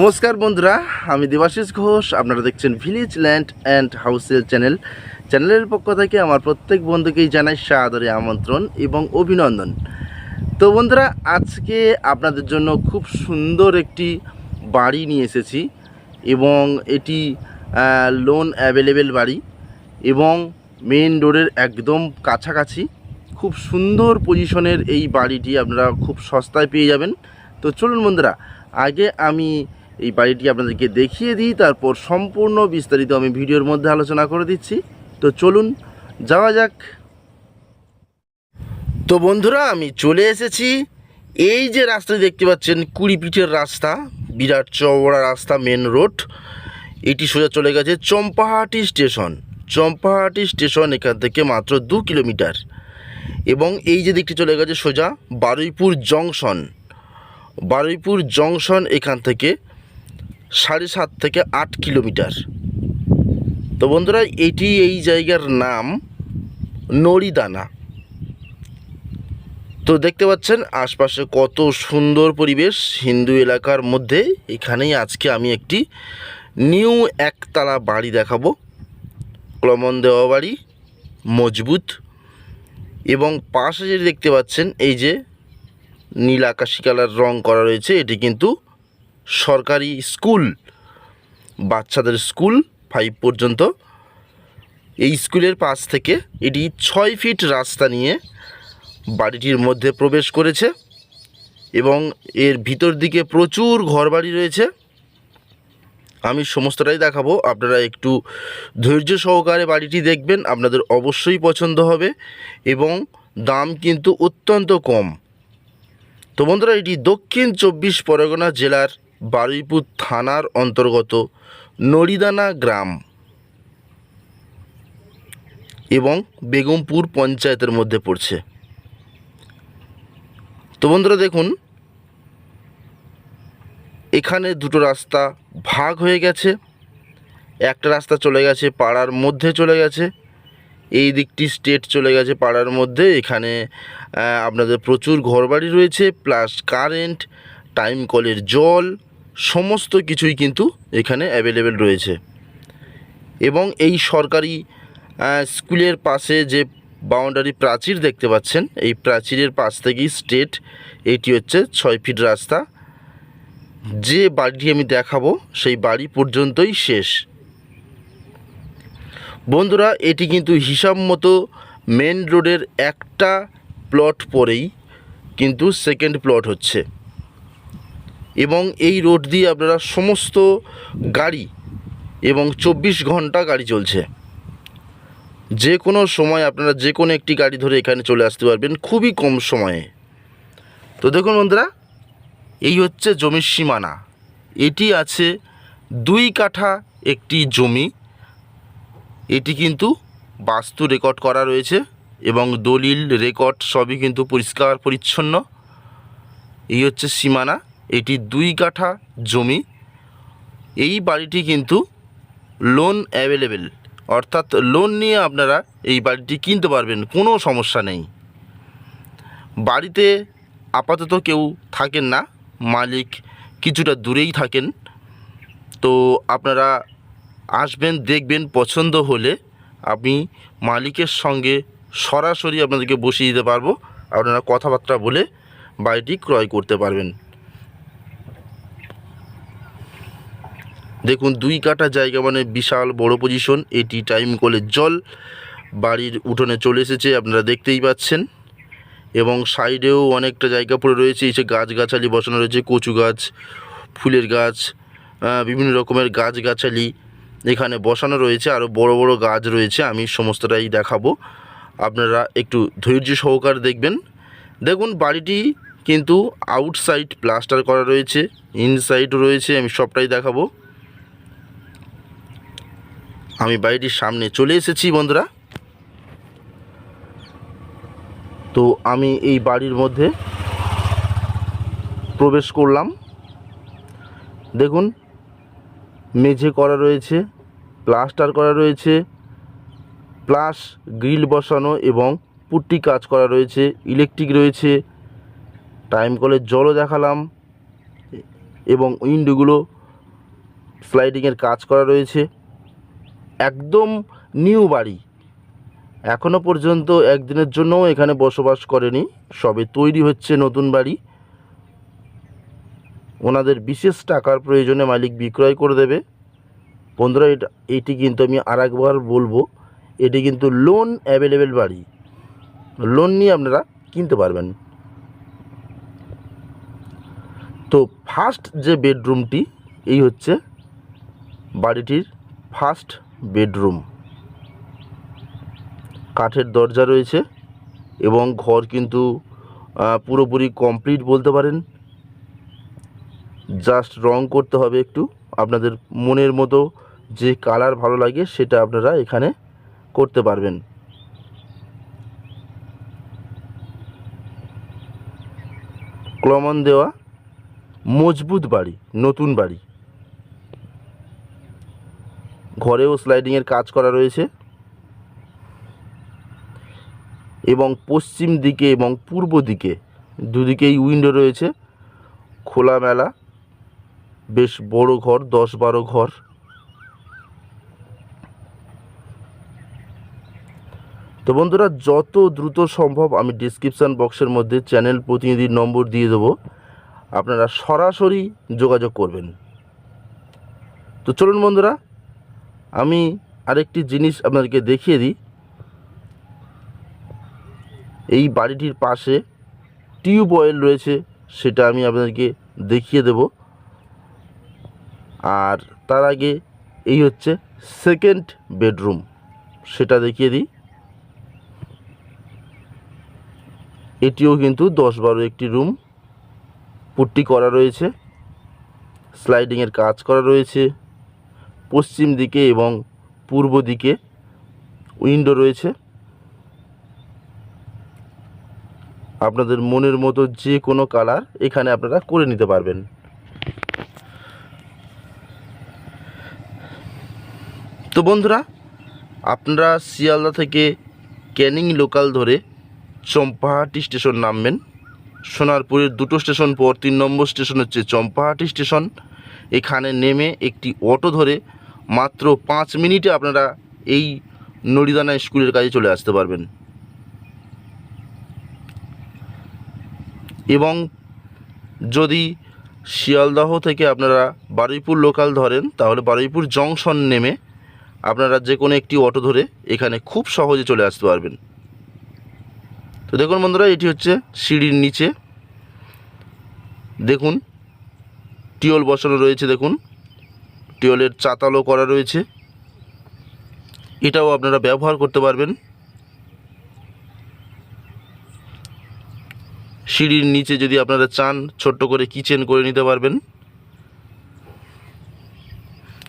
নমস্কার বন্ধুরা, আমি দেবাশিস ঘোষ, আপনারা দেখছেন ভিলেজ ল্যান্ড অ্যান্ড হাউসেল চ্যানেল চ্যানেলের পক্ষ থেকে আমার প্রত্যেক বন্ধুকেই জানাই সাদরে আমন্ত্রণ এবং অভিনন্দন। তো বন্ধুরা, আজকে আপনাদের জন্য খুব সুন্দর একটি বাড়ি নিয়ে এসেছি এবং এটি লোন অ্যাভেলেবেল বাড়ি এবং মেন রোডের একদম কাছাকাছি খুব সুন্দর পজিশনের এই বাড়িটি আপনারা খুব সস্তায় পেয়ে যাবেন। তো চলুন বন্ধুরা, আগে আমি এই বাড়িটি আপনাদেরকে দেখিয়ে দিই, তারপর সম্পূর্ণ বিস্তারিত আমি ভিডিওর মধ্যে আলোচনা করে দিচ্ছি। তো চলুন, যাওয়া যাক। তো বন্ধুরা, আমি চলে এসেছি। এই যে রাস্তাটি দেখতে পাচ্ছেন, কুড়ি পিঠের রাস্তা, বিরাট চওড়া রাস্তা মেন রোড এটি সোজা চলে গেছে চম্পাহাটি স্টেশন। চম্পাহাটি স্টেশন এখান থেকে মাত্র দু কিলোমিটার। এবং এই যে দিকটি চলে গেছে সোজা বারুইপুর জংশন। বারুইপুর জংশন এখান থেকে সাড়ে সাত থেকে আট কিলোমিটার। তো বন্ধুরা, এটি এই জায়গার নাম নড়িদানা। তো দেখতে পাচ্ছেন, আশপাশে কত সুন্দর পরিবেশ হিন্দু এলাকার মধ্যে। এখানেই আজকে আমি একটি নিউ একতলা বাড়ি দেখাবো। ক্লমন দেওয়া বাড়ি, মজবুত। এবং পাশে যে দেখতে পাচ্ছেন, এই যে নীল আকাশি কালার রং করা রয়েছে, এটি কিন্তু সরকারি স্কুল, বাচ্চাদের স্কুল ফাইভ পর্যন্ত। এই স্কুলের পাশ থেকে এটি ছয় ফিট রাস্তা নিয়ে বাড়িটির মধ্যে প্রবেশ করেছে এবং এর ভিতর দিকে প্রচুর ঘরবাড়ি রয়েছে। আমি সমস্তটাই দেখাবো, আপনারা একটু ধৈর্য সহকারে বাড়িটি দেখবেন, আপনাদের অবশ্যই পছন্দ হবে এবং দাম কিন্তু অত্যন্ত কম। তো বন্ধুরা, এটি দক্ষিণ চব্বিশ পরগনা জেলার বারুইপুর থানার অন্তর্গত নড়িদানা গ্রাম এবং বেগমপুর পঞ্চায়েতের মধ্যে পড়ছে। তো বন্ধুরা দেখুন, এখানে দুটো রাস্তা ভাগ হয়ে গেছে। একটা রাস্তা চলে গেছে পাড়ার মধ্যে চলে গেছে। এই দিকটি স্টেট চলে গেছে পাড়ার মধ্যে। এখানে আপনাদের প্রচুর ঘরবাড়ি রয়েছে, প্লাস কারেন্ট, টাইম কলের জল সমস্ত কিছুই কিন্তু এখানে অ্যাভেলেবেল রয়েছে। এবং এই সরকারি স্কুলের পাশে যে বাউন্ডারি প্রাচীর দেখতে পাচ্ছেন, এই প্রাচীরের পাশ থেকেই স্টেট এটি হচ্ছে ছয় ফিট রাস্তা। যে বাড়িটি আমি দেখাবো, সেই বাড়ি পর্যন্তই শেষ। বন্ধুরা, এটি কিন্তু হিসাব মতো মেন রোডের একটা প্লট পরেই কিন্তু সেকেন্ড প্লট হচ্ছে। এবং এই রোড দিয়ে আপনারা সমস্ত গাড়ি এবং চব্বিশ ঘণ্টা গাড়ি চলছে। যে কোনো সময় আপনারা যে কোনো একটি গাড়ি ধরে এখানে চলে আসতে পারবেন খুবই কম সময়ে। তো দেখুন বন্ধুরা, এই হচ্ছে জমির সীমানা। এটি আছে দুই কাঠা একটি জমি। এটি কিন্তু বাস্তু রেকর্ড করা রয়েছে এবং দলিল, রেকর্ড সবই কিন্তু পরিষ্কার, পরিচ্ছন্ন। এই হচ্ছে সীমানা। এটি দুই কাঠা জমি। এই বাড়িটি কিন্তু লোন অ্যাভেলেবেল অর্থাৎ লোন নিয়ে আপনারা এই বাড়িটি কিনতে পারবেন, কোনো সমস্যা নেই। বাড়িতে আপাতত কেউ থাকেন না, মালিক কিছুটা দূরেই থাকেন। তো আপনারা আসবেন, দেখবেন, পছন্দ হলে আমি মালিকের সঙ্গে সরাসরি আপনাদেরকে বসিয়ে দিতে পারব। আপনারা কথাবার্তা বলে বাড়িটি ক্রয় করতে পারবেন। দেখুন, দুই কাঠা জায়গা মানে বিশাল বড় পজিশন এটি টাইম কলের জল, বাড়ির উঠোনে চলে এসেছে, আপনারা দেখতেই পাচ্ছেন। এবং সাইডেও অনেকটা জায়গা পড়ে রয়েছে, এই যে গাছগাছালি বসানো রয়েছে, কচু গাছ, ফুলের গাছ বিভিন্ন রকমের গাছগাছালি এখানে বসানো রয়েছে আরও বড় বড় গাছ রয়েছে, আমি সমস্তটাই দেখাবো। আপনারা একটু ধৈর্য সহকার দেখবেন। দেখুন, বাড়িটি কিন্তু আউটসাইড প্লাস্টার করা রয়েছে ইনসাইড রয়েছে, আমি সবটাই দেখাবো। আমি বাড়িটির সামনে চলে এসেছি, বন্ধুরা। তো আমি এই বাড়ির মধ্যে প্রবেশ করলাম। দেখুন, মেঝে করা রয়েছে, প্লাস্টার করা রয়েছে, প্লাস গ্রিল বসানো এবং পুট্টি কাজ করা রয়েছে, ইলেকট্রিক রয়েছে, টাইম কলের জলও দেখালাম, এবং উইন্ডোগুলো স্লাইডিংয়ের কাজ করা রয়েছে। একদম নিউ বাড়ি। এখনও পর্যন্ত একদিনের জন্যও এখানে বসবাস করেনি। সবে তৈরি হচ্ছে নতুন বাড়ি। ওনাদের বিশেষ টাকার প্রয়োজনে মালিক বিক্রয় করে দেবে। বন্ধুরা, এটা কিন্তু আমি আর একবার বলব, এটি কিন্তু লোন অ্যাভেলেবেল বাড়ি। লোন নিয়ে আপনারা কিনতে পারবেন। তো ফার্স্ট যে বেডরুমটি এই হচ্ছে বাড়িটির ফার্স্ট বেডরুম। কাঠের দরজা রয়েছে এবং ঘর কিন্তু পুরোপুরি কমপ্লিট বলতে পারেন। জাস্ট রং করতে হবে একটু। আপনাদের মনের মতো যে কালার ভালো লাগে সেটা আপনারা এখানে করতে পারবেন। ক্লমন দেওয়া মজবুত বাড়ি, নতুন বাড়ি। ঘরেও স্লাইডিংয়ের কাজ করা রয়েছে। এবং পশ্চিম দিকে এবং পূর্ব দিকে দুদিকেই উইন্ডো রয়েছে। খোলামেলা বেশ বড় ঘর, দশ বারো ঘর। তো বন্ধুরা, যত দ্রুত সম্ভব আমি ডিসক্রিপশান বক্সের মধ্যে চ্যানেল প্রতিনিধির নম্বর দিয়ে দেবো। আপনারা সরাসরি যোগাযোগ করবেন। তো চলুন বন্ধুরা আমি আরেকটি জিনিস আপনাদেরকে দেখিয়ে দিই। এই বাড়িটির পাশে টিউবওয়েল রয়েছে, সেটা আমি আপনাদেরকে দেখিয়ে দেব। আর তার আগে এই হচ্ছে সেকেন্ড বেডরুম সেটা দেখিয়ে দিই। এটিও কিন্তু দশ বারো একটি রুম, পুট্টি করা রয়েছে স্লাইডিংয়ের কাজ করা রয়েছে। পশ্চিম দিকে এবং পূর্ব দিকে উইন্ডো রয়েছে। আপনাদের মনের মতো যে কোনো কালার এখানে আপনারা করে নিতে পারবেন। তো বন্ধুরা, আপনারা শিয়ালদা থেকে ক্যানিং লোকাল ধরে চম্পাহাটি স্টেশন নামবেন। সোনারপুরের দুটো স্টেশন পর তিন নম্বর স্টেশন হচ্ছে চম্পাহাটি স্টেশন। এখানে নেমে একটি অটো ধরে মাত্র পাঁচ মিনিটে আপনারা এই নড়িদানা স্কুলের কাজে চলে আসতে পারবেন। এবং যদি শিয়ালদহ থেকে আপনারা বারুইপুর লোকাল ধরেন, তাহলে বারুইপুর জংশন নেমে আপনারা যে কোনো একটি অটো ধরে এখানে খুব সহজে চলে আসতে পারবেন। তো দেখুন বন্ধুরা, এটি হচ্ছে সিঁড়ির নিচে। দেখুন টিওল বসানো রয়েছে, দেখুন। টিওলের চাতালও করা রয়েছে। এটাও আপনারা ব্যবহার করতে পারবেন। সিঁড়ির নিচে যদি আপনারা চান, ছোট্ট করে কিচেন করে নিতে পারবেন।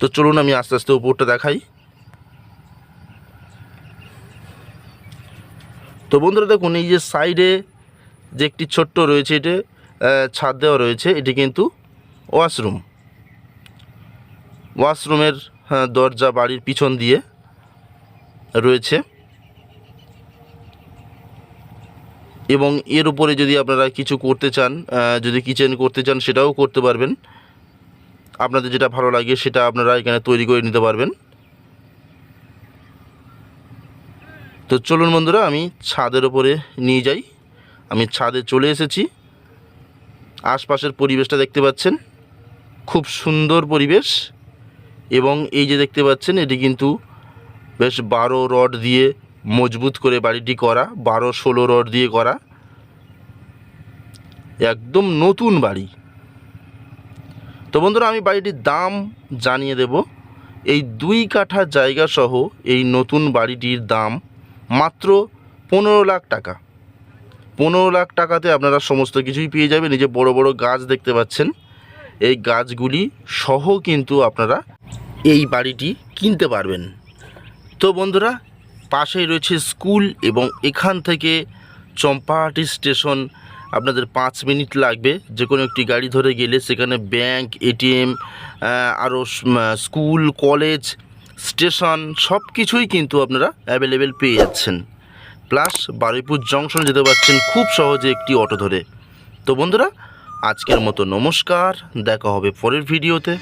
তো চলুন আমি আস্তে আস্তে উপরটা দেখাই। তো বন্ধুরা দেখুন, এই যে সাইডে যে একটি ছোট্ট রয়েছে, এটি ছাদ দেওয়া রয়েছে, এটি কিন্তু ওয়াশরুম। ওয়াশরুমের হ্যাঁ, দরজা বাড়ির পিছন দিয়ে রয়েছে। এবং এর উপরে যদি আপনারা কিছু করতে চান যদি কিচেন করতে চান সেটাও করতে পারবেন। আপনাদের যেটা ভালো লাগে সেটা আপনারা এখানে তৈরি করে নিতে পারবেন। তো চলুন বন্ধুরা আমি ছাদের ওপরে নিয়ে যাই। আমি ছাদে চলে এসেছি। আশপাশের পরিবেশটা দেখতে পাচ্ছেন। খুব সুন্দর পরিবেশ। এবং এই যে দেখতে পাচ্ছেন, এটি কিন্তু বেশ বারো রড দিয়ে মজবুত করে বাড়িটি করা, বারো ষোলো রড দিয়ে করা। একদম নতুন বাড়ি। তো বন্ধুরা, আমি বাড়িটির দাম জানিয়ে দেব। এই দুই কাঠা জায়গা সহ এই নতুন বাড়িটির দাম মাত্র পনেরো লাখ টাকা। পনেরো লাখ টাকাতে আপনারা সমস্ত কিছুই পেয়ে যাবেন। এই যে বড় বড় গাছ দেখতে পাচ্ছেন এই গাছগুলি সহ কিন্তু আপনারা এই বাড়িটি কিনতে পারবেন। তো বন্ধুরা, পাশেই রয়েছে স্কুল এবং এখান থেকে চম্পাহাটি স্টেশন। আপনাদের পাঁচ মিনিট লাগবে। যে কোনো একটি গাড়ি ধরে গেলে সেখানে ব্যাংক, এটিএম আরও স্কুল, কলেজ, স্টেশন সব কিছুই কিন্তু আপনারা অ্যাভেলেবেল পেয়ে যাচ্ছেন। প্লাস বারুইপুর জংশন যেতে পারছেন খুব সহজে একটি অটো ধরে। তো বন্ধুরা আজকের মতো নমস্কার দেখা হবে পরের ভিডিওতে।